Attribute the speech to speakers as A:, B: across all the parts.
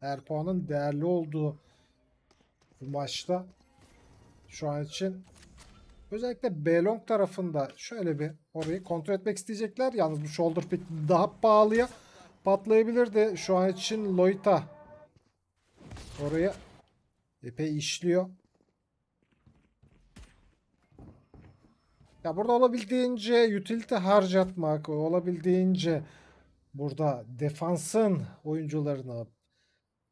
A: Her puanın değerli olduğu bu maçta şu an için özellikle Belong tarafında şöyle bir orayı kontrol etmek isteyecekler. Yalnız bu shoulder pick daha pahalıya patlayabilirdi. Şu an için Loita oraya epey işliyor. Ya burada olabildiğince utility harcatmak, olabildiğince burada defansın oyuncularını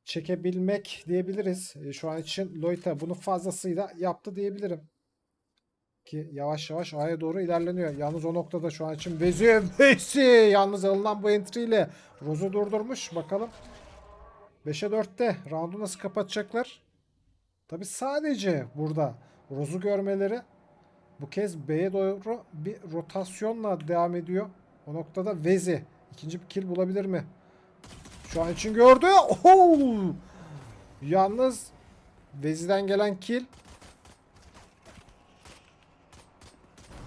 A: çekebilmek diyebiliriz. E, Şu an için Loita bunu fazlasıyla yaptı diyebilirim. Ki yavaş yavaş A'ya doğru ilerleniyor. Yalnız o noktada şu an için Vezi Vezi yalnız alınan bu entry ile Rose'u durdurmuş. Bakalım 5'e 4'te roundu nasıl kapatacaklar? Tabi sadece burada Rose'u görmeleri bu kez B'ye doğru bir rotasyonla devam ediyor. O noktada Vezi ikinci bir kill bulabilir mi? Şu an için gördü. Oho! Yalnız Vezi'den gelen kill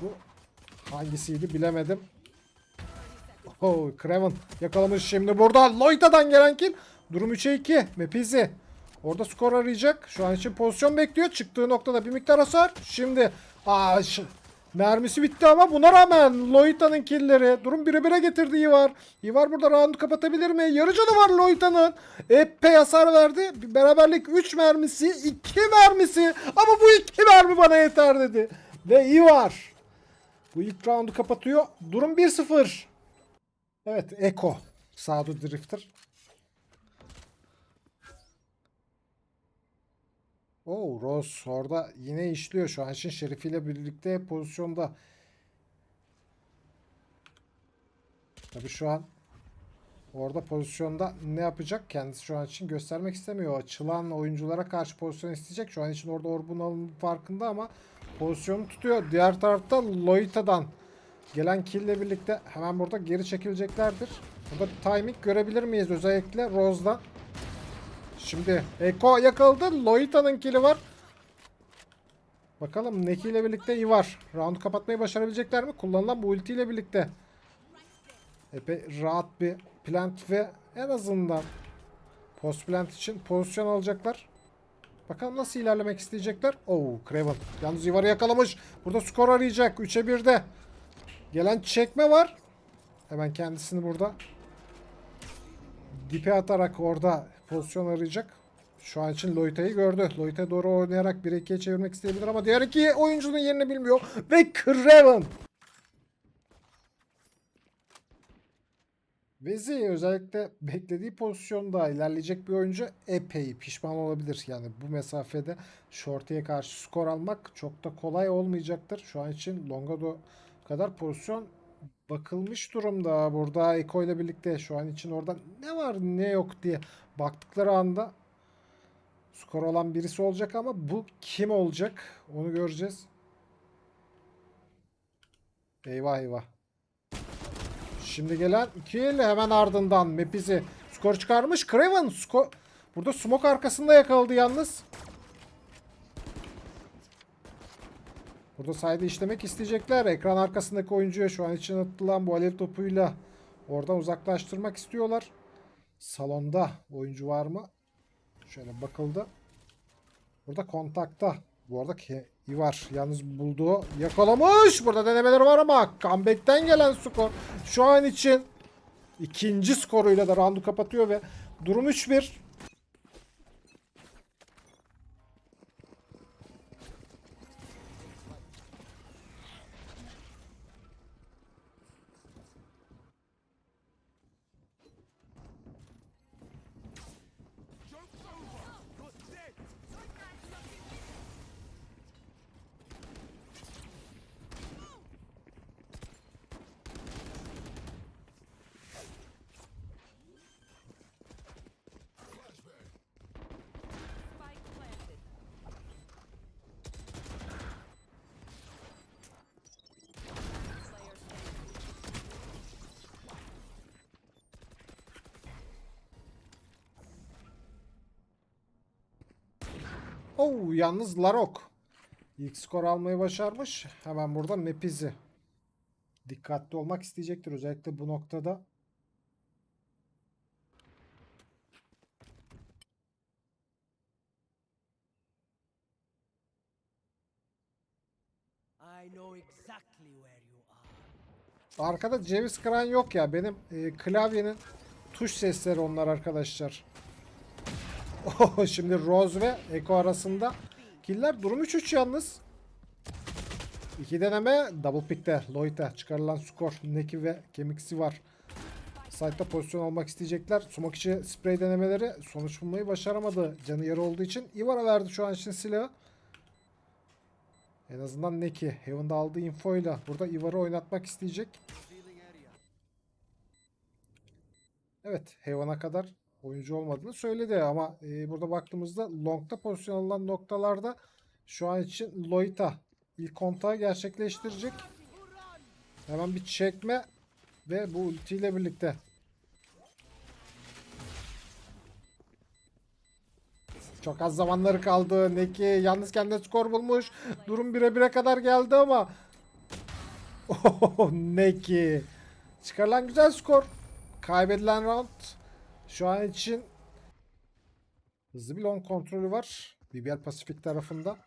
A: bu hangisiydi bilemedim. Oh, Kraven yakalamış şimdi burada. Loita'dan gelen kill. Durum 3'e 2. Mepizi. Orada skor arayacak. Şu an için pozisyon bekliyor. Çıktığı noktada bir miktar hasar. Şimdi aa, mermisi bitti ama buna rağmen Loita'nın killleri. Durum 1'e 1'e getirdi Ivar. Ivar burada roundu kapatabilir mi? Yarı canı var Loita'nın. Epey hasar verdi. Beraberlik 3 mermisi, 2 mermisi. Ama bu 2 mermi bana yeter dedi. Ve Ivar bu ilk roundu kapatıyor. Durum 1-0. Evet Eko. Sadu Drifter. Oo Rose orada yine işliyor şu an için Şerif ile birlikte pozisyonda. Tabii şu an orada pozisyonda ne yapacak? Kendisi şu an için göstermek istemiyor. Açılan oyunculara karşı pozisyon isteyecek. Şu an için orada Orbun farkında ama pozisyonu tutuyor. Diğer tarafta Loita'dan gelen kill ile birlikte hemen burada geri çekileceklerdir. Burada bir timing görebilir miyiz? Özellikle Rose'dan. Şimdi Eko yakaladı. Loita'nın kili var. Bakalım Neki ile birlikte Ivar. Round'u kapatmayı başarabilecekler mi? Kullanılan bu ulti ile birlikte. Epey rahat bir plant ve en azından post plant için pozisyon alacaklar. Bakalım nasıl ilerlemek isteyecekler. Oo Craven. Yalnız Ivar'ı yakalamış. Burada skor arayacak. 3'e 1'de. Gelen çekme var. Hemen kendisini burada dipe atarak orada pozisyon arayacak. Şu an için Loita'yı gördü. Loita doğru oynayarak 1-2'ye çevirmek isteyebilir ama diğer iki oyuncunun yerini bilmiyor. Ve Craven. Vezi özellikle beklediği pozisyonda ilerleyecek bir oyuncu epey pişman olabilir. Yani bu mesafede Shorty'ye karşı skor almak çok da kolay olmayacaktır. Şu an için Longado kadar pozisyon bakılmış durumda. Burada Eko ile birlikte şu an için orada ne var ne yok diye baktıkları anda skor olan birisi olacak ama bu kim olacak onu göreceğiz. Eyvah eyvah. Şimdi gelen iki elle hemen ardından Mepizi skor çıkarmış. Craven skor burada smoke arkasında yakaladı yalnız. Burada sayede işlemek isteyecekler. Ekran arkasındaki oyuncuya şu an için atılan bu alev topuyla oradan uzaklaştırmak istiyorlar. Salonda oyuncu var mı? Şöyle bakıldı. Burada kontakta. Bu arada ki Ivar yalnız bulduğu yakalamış. Burada denemeleri var ama comeback'ten gelen skor şu an için ikinci skoruyla da roundu kapatıyor ve durum 3-1. Oh yalnız Larok. İlk skor almayı başarmış. Hemen burada Mepizi. Dikkatli olmak isteyecektir. Özellikle bu noktada. Arkada ceviz kıran yok ya. Benim e, klavyenin tuş sesleri onlar arkadaşlar. Şimdi Rose ve Eko arasında killer durum 3-3 yalnız. İki deneme double pick'te Lloyd'a çıkarılan skor Neki ve Kemiksi var. Site'da pozisyon almak isteyecekler. Smoke içi spray denemeleri sonuç bulmayı başaramadı. Canı yarı olduğu için Ivar'a verdi şu an için silahı. En azından Neki Heaven'da aldığı infoyla burada Ivar'ı oynatmak isteyecek. Evet Heaven'a kadar oyuncu olmadığını söyledi ama e, burada baktığımızda long'da pozisyon alınan noktalarda şu an için Loita ilk kontağı gerçekleştirecek. Hemen bir çekme ve bu ultiyle birlikte Çok az zamanları kaldı. Neki yalnız kendine skor bulmuş. Durum 1'e 1'e kadar geldi ama. Oh, Neki. Çıkarılan güzel skor. Kaybedilen round. Şu an için hızlı bir long kontrolü var. BBL Pasifik tarafında.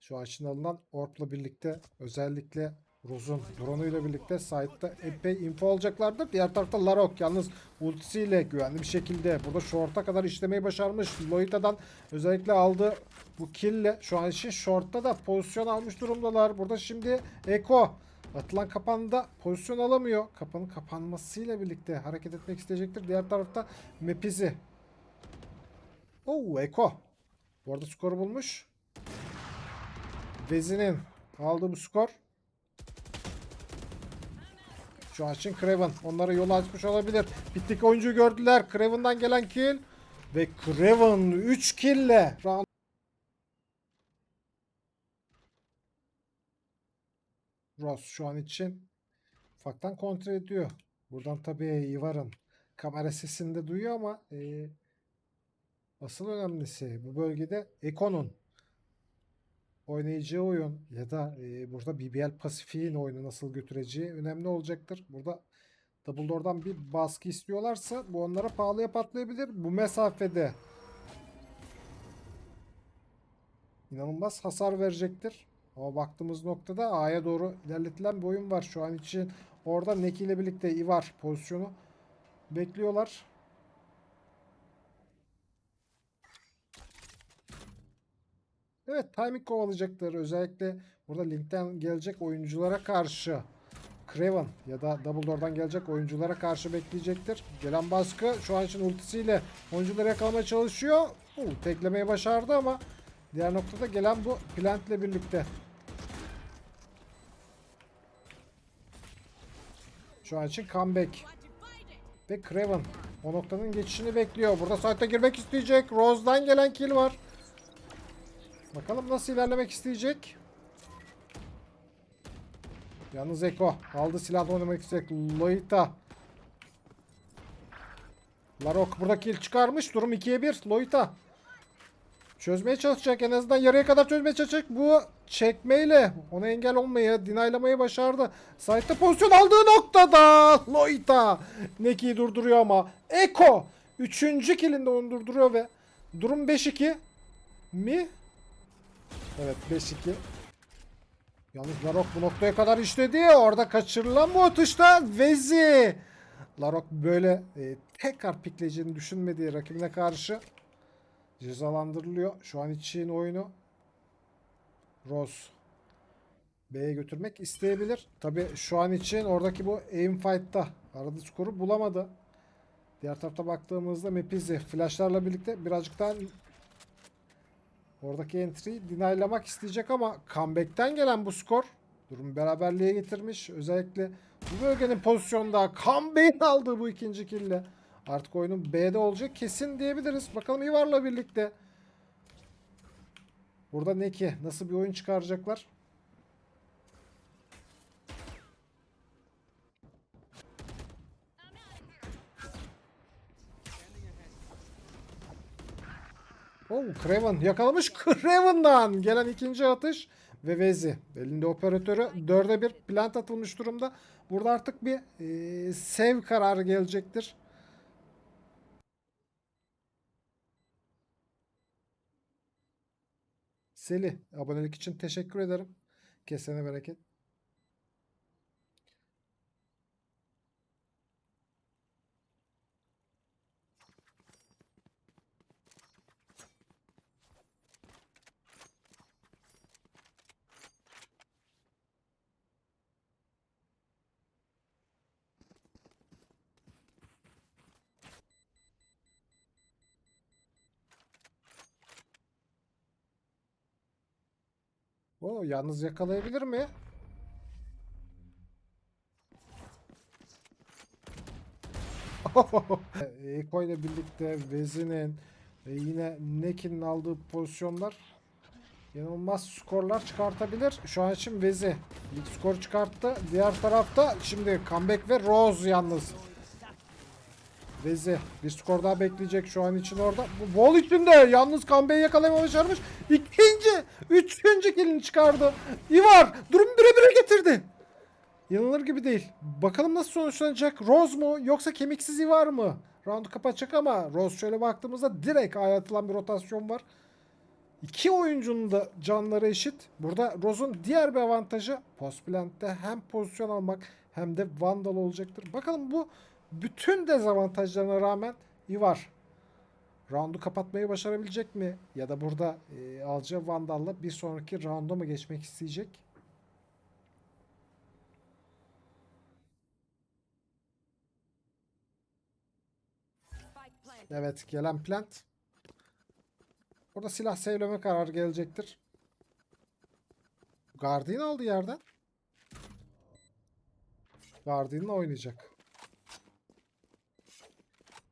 A: Şu an için alınan Orp'la birlikte özellikle Rose'un drone'uyla birlikte site'da epey info alacaklardır. Diğer tarafta Larok yalnız ultisiyle güvenli bir şekilde burada short'a kadar işlemeyi başarmış. Loita'dan özellikle aldığı bu kill'le şu an için short'ta da pozisyon almış durumdalar. Burada şimdi Eko atılan kapanda pozisyon alamıyor. Kapının kapanmasıyla birlikte hareket etmek isteyecektir. Diğer tarafta Mepizi. Oo Eko. Bu arada skoru bulmuş. Vezi'nin aldığı bu skor. Şu an için Craven onlara yol açmış olabilir. Pitteki oyuncuyu gördüler. Craven'dan gelen kill. Ve Craven 3 kill'le Ross şu an için ufaktan kontrol ediyor. Buradan tabii Ivar'ın kamera sesini de duyuyor ama e, asıl önemlisi bu bölgede Eko'nun oynayacağı oyun ya da e, burada BBL Pasifik'in oyunu nasıl götüreceği önemli olacaktır. Burada Double Door'dan bir baskı istiyorlarsa bu onlara pahalıya patlayabilir. Bu mesafede inanılmaz hasar verecektir. Ama baktığımız noktada A'ya doğru ilerletilen bir oyun var. Şu an için orada Neki ile birlikte Ivar pozisyonu bekliyorlar. Evet timing kovalayacaklar. Özellikle burada linkten gelecek oyunculara karşı Craven ya da Double Door'dan gelecek oyunculara karşı bekleyecektir. Gelen baskı şu an için ultisiyle oyuncuları yakalamaya çalışıyor. Uh, teklemeyi başardı ama diğer noktada gelen bu plant ile birlikte. Şu an için comeback. Ve Craven o noktanın geçişini bekliyor. Burada site'e girmek isteyecek. Rose'dan gelen kill var. Bakalım nasıl ilerlemek isteyecek. Yalnız Eko aldı silahla oynamak isteyecek. Loita. Larok burada kill çıkarmış. Durum 2'ye 1. Loita. Çözmeye çalışacak. En azından yarıya kadar çözmeye çalışacak. Bu çekmeyle ona engel olmayı, dinaylamayı başardı. Site'de pozisyon aldığı noktada Loita Neki'yi durduruyor ama Eko 3. killinde onu durduruyor ve durum 5-2 mi? Evet 5-2. Yalnız Larok bu noktaya kadar işledi. Orada kaçırılan bu atışta Vezi. Larok böyle e, tekrar pikleyeceğini düşünmediği rakibine karşı cezalandırılıyor. Şu an için oyunu Rose B'ye götürmek isteyebilir. Tabi şu an için oradaki bu aim fight'ta aradığı skoru bulamadı. Diğer tarafta baktığımızda Mepizi flashlarla birlikte birazcık daha Oradaki entry'yi dinaylamak isteyecek ama comeback'ten gelen bu skor durumu beraberliğe getirmiş. Özellikle bu bölgenin pozisyonda comeback'in aldığı bu ikinci kille. Artık oyunun B'de olacak kesin diyebiliriz. Bakalım Ivar'la birlikte. Burada ne ki? Nasıl bir oyun çıkaracaklar? Oh, Craven yakalamış. Craven'dan gelen ikinci atış ve Vezi. Elinde operatörü dörde bir plant atılmış durumda. Burada artık bir e, sev kararı gelecektir. Seli abonelik için teşekkür ederim. Kesene bereket. O yalnız yakalayabilir mi? Eko ile birlikte Vezi'nin ve yine Nekin'in aldığı pozisyonlar inanılmaz skorlar çıkartabilir. Şu an için Vezi ilk skor çıkarttı. Diğer tarafta şimdi comeback ve Rose yalnız. Vezi bir skor daha bekleyecek şu an için orada. Bu bol içinde yalnız comeback'i yakalamaya başarmış. İkinci, üçüncü kilini çıkardı. Ivar durum bire bire getirdi. Yanılır gibi değil. Bakalım nasıl sonuçlanacak? Rose mu yoksa kemiksiz Ivar mı? Round'u kapatacak ama Rose şöyle baktığımızda direkt A'ya atılan bir rotasyon var. İki oyuncunun da canları eşit. Burada Rose'un diğer bir avantajı post plant'te hem pozisyon almak hem de vandal olacaktır. Bakalım bu bütün dezavantajlarına rağmen Ivar roundu kapatmayı başarabilecek mi? Ya da burada e, alacağı vandalla bir sonraki rounda mı geçmek isteyecek? Evet gelen plant. Burada silah sevleme kararı gelecektir. Guardian aldı yerden. Guardian'la oynayacak.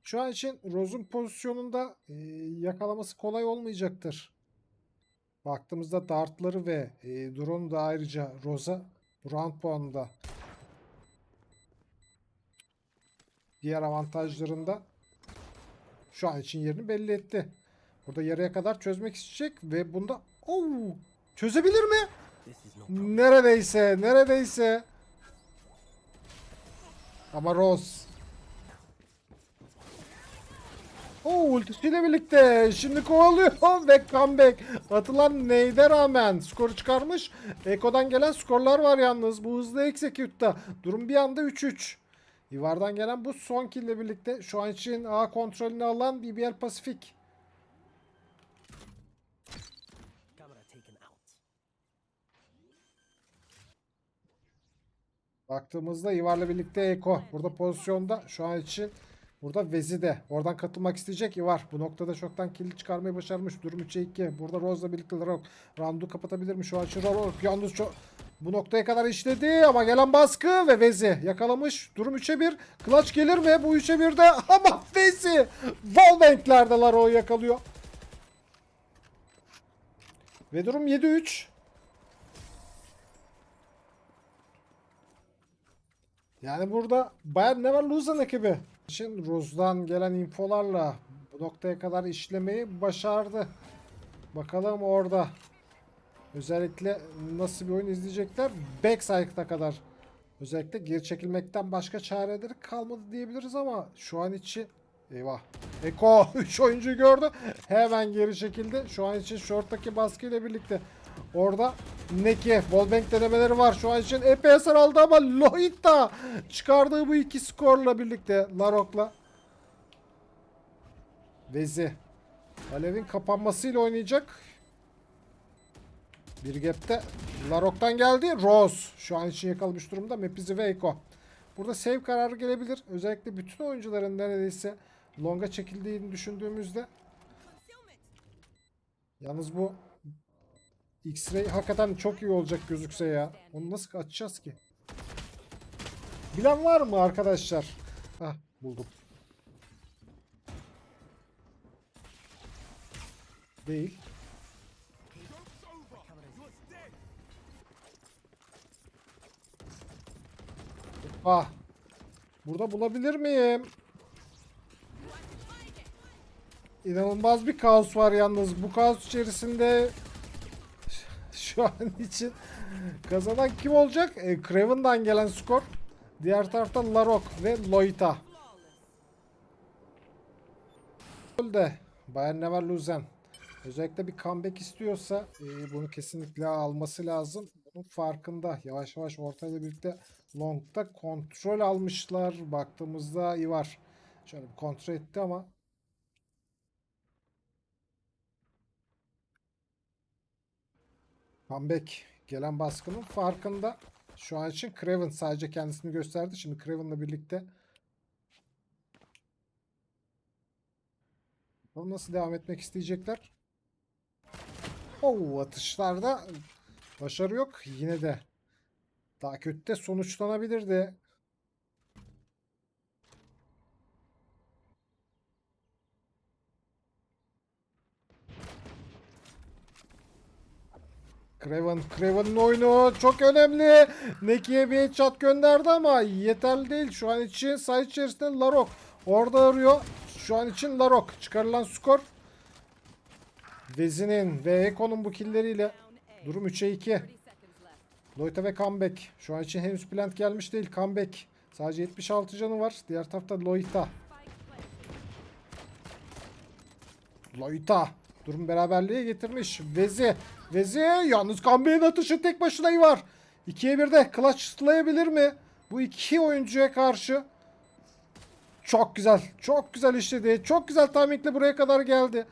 A: Şu an için Rose'un pozisyonunda e, yakalaması kolay olmayacaktır. Baktığımızda dartları ve e, drone'u da ayrıca Rose'a round puanında diğer avantajlarında şu an için yerini belli etti. Burada yarıya kadar çözmek isteyecek ve bunda Oo, çözebilir mi? Neredeyse, neredeyse. Ama Rose. O ultisiyle birlikte şimdi kovalıyor ve comeback. Atılan neyde rağmen skoru çıkarmış. Eko'dan gelen skorlar var yalnız. Bu hızlı execute'da. Durum bir anda 3-3. Ivar'dan gelen bu son kill ile birlikte şu an için A kontrolünü alan BBL
B: out.
A: Baktığımızda Ivar'la birlikte Eko. Burada pozisyonda şu an için burada Vezi de. Oradan katılmak isteyecek Ivar. Bu noktada çoktan kill çıkarmayı başarmış. Durum 3'e 2. Burada Rose'la birlikte Larok. Round'u kapatabilir mi? Şu an Larok yalnız çok bu noktaya kadar işledi ama gelen baskı ve Vezi yakalamış. Durum 3'e 1. Clutch gelir mi? Bu 3'e 1'de ama Vezi Wallbank'lerde Larok'u yakalıyor. Ve durum 7-3. Yani burada Bayern Leverkusen ekibi için Rose'dan gelen infolarla bu noktaya kadar işlemeyi başardı. Bakalım orada özellikle nasıl bir oyun izleyecekler. Backside'a kadar özellikle geri çekilmekten başka çareleri kalmadı diyebiliriz ama şu an için eyvah. Eko 3 oyuncuyu gördü. Hemen geri çekildi. Şu an için short'taki baskıyla birlikte Orada Neki wallbang denemeleri var. Şu an için epey hasar aldı ama Lloyd da çıkardığı bu iki skorla birlikte Larok'la Vezi Alev'in kapanmasıyla oynayacak. Bir gap'te Larok'tan geldi. Rose şu an için yakalamış durumda. Mepizi ve Eko. Burada save kararı gelebilir. Özellikle bütün oyuncuların neredeyse longa çekildiğini düşündüğümüzde. Yalnız bu X-Ray hakikaten çok iyi olacak gözükse ya. Onu nasıl açacağız ki? Bilen var mı arkadaşlar? Hah buldum. Değil. Ah. Burada bulabilir miyim? İnanılmaz bir kaos var yalnız. Bu kaos içerisinde şu an için kazanan kim olacak? E, Craven'dan gelen skor. Diğer tarafta Larok ve Loita. de Bayern Leverkusen özellikle bir comeback istiyorsa e, bunu kesinlikle alması lazım. Bunun farkında. Yavaş yavaş ortayla birlikte long'da kontrol almışlar. Baktığımızda iyi var. Şöyle bir kontrol etti ama Comeback gelen baskının farkında. Şu an için Craven sadece kendisini gösterdi. Şimdi Craven'la birlikte Bakalım nasıl devam etmek isteyecekler. Oo atışlarda Başarı yok. Yine de daha kötü de sonuçlanabilirdi. Craven, Craven'ın oyunu çok önemli. Neki'ye bir headshot gönderdi ama yeterli değil. Şu an için site içerisinde Larok. Orada arıyor. Şu an için Larok. Çıkarılan skor. Vezi'nin ve Eko'nun bu killeriyle durum 3'e 2.
C: 30 seconds left.
A: Loita ve comeback. Şu an için henüz plant gelmiş değil. Comeback. Sadece 76 canı var. Diğer tarafta Loita. Loita. Durum beraberliğe getirmiş. Vezi. Vezi. Yalnız comeback'in atışı tek başına iyi var. 2'ye 1'de clutchlayabilir mi? Bu iki oyuncuya karşı. Çok güzel. Çok güzel işledi. Çok güzel timingle buraya kadar geldi.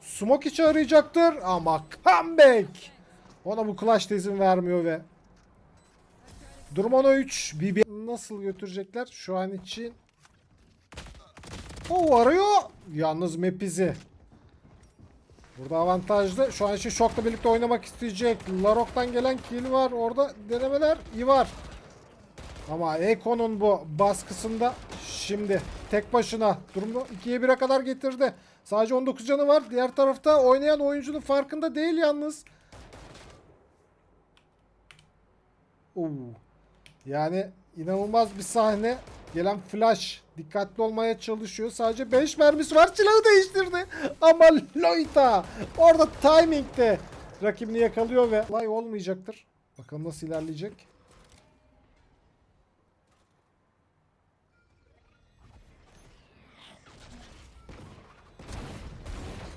A: Smoke içi arayacaktır ama comeback. Ona bu clutch da izin vermiyor ve Durum 10'a 3. BB nasıl götürecekler? Şu an için o arıyor. Yalnız map izi. Burada avantajlı. Şu an için Shock'la birlikte oynamak isteyecek. Larok'tan gelen kill var. Orada denemeler iyi var. Ama Eko'nun bu baskısında şimdi tek başına durumu 2'ye 1'e kadar getirdi. Sadece 19 canı var. Diğer tarafta oynayan oyuncunun farkında değil yalnız. Oo. Yani inanılmaz bir sahne. Gelen flash dikkatli olmaya çalışıyor. Sadece 5 mermisi var. Silahı değiştirdi. Ama Loita orada timingde rakibini yakalıyor ve olay olmayacaktır. Bakalım nasıl ilerleyecek.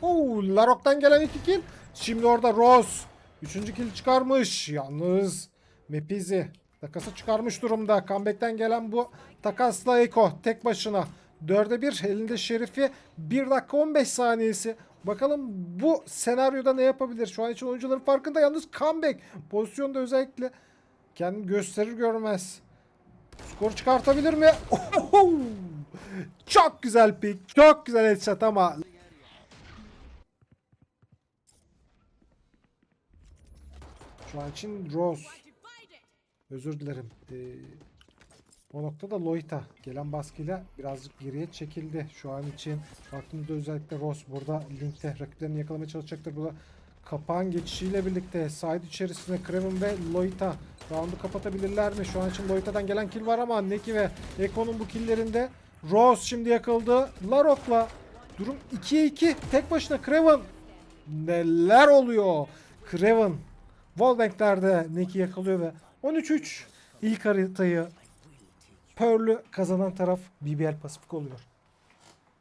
A: Oo, Larok'tan gelen iki kill. Şimdi orada Rose. Üçüncü kill çıkarmış. Yalnız Mepizi takası çıkarmış durumda. Comeback'ten gelen bu takasla Eko tek başına. Dörde bir elinde Şerif'i 1 dakika 15 saniyesi. Bakalım bu senaryoda ne yapabilir? Şu an için oyuncuların farkında yalnız comeback pozisyonda özellikle kendini gösterir görmez. Skor çıkartabilir mi? Ohoho! Çok güzel pick. Çok güzel headshot ama Şu an için Rose. Özür dilerim. Ee, o noktada Loita gelen baskıyla birazcık geriye çekildi. Şu an için baktığımda özellikle Rose burada linkte rakiplerini yakalamaya çalışacaktır. Burada kapağın geçişiyle birlikte side içerisinde Kraven ve Loita roundu kapatabilirler mi? Şu an için Loita'dan gelen kill var ama Neki ve Eko'nun bu killlerinde Rose şimdi yakıldı. Larok'la durum 2'ye 2. Tek başına Kraven. Neler oluyor? Kraven Wallbank'lerde Neki yakalıyor ve 13-3 ilk haritayı Pearl'ü kazanan taraf BBL Pasifik oluyor.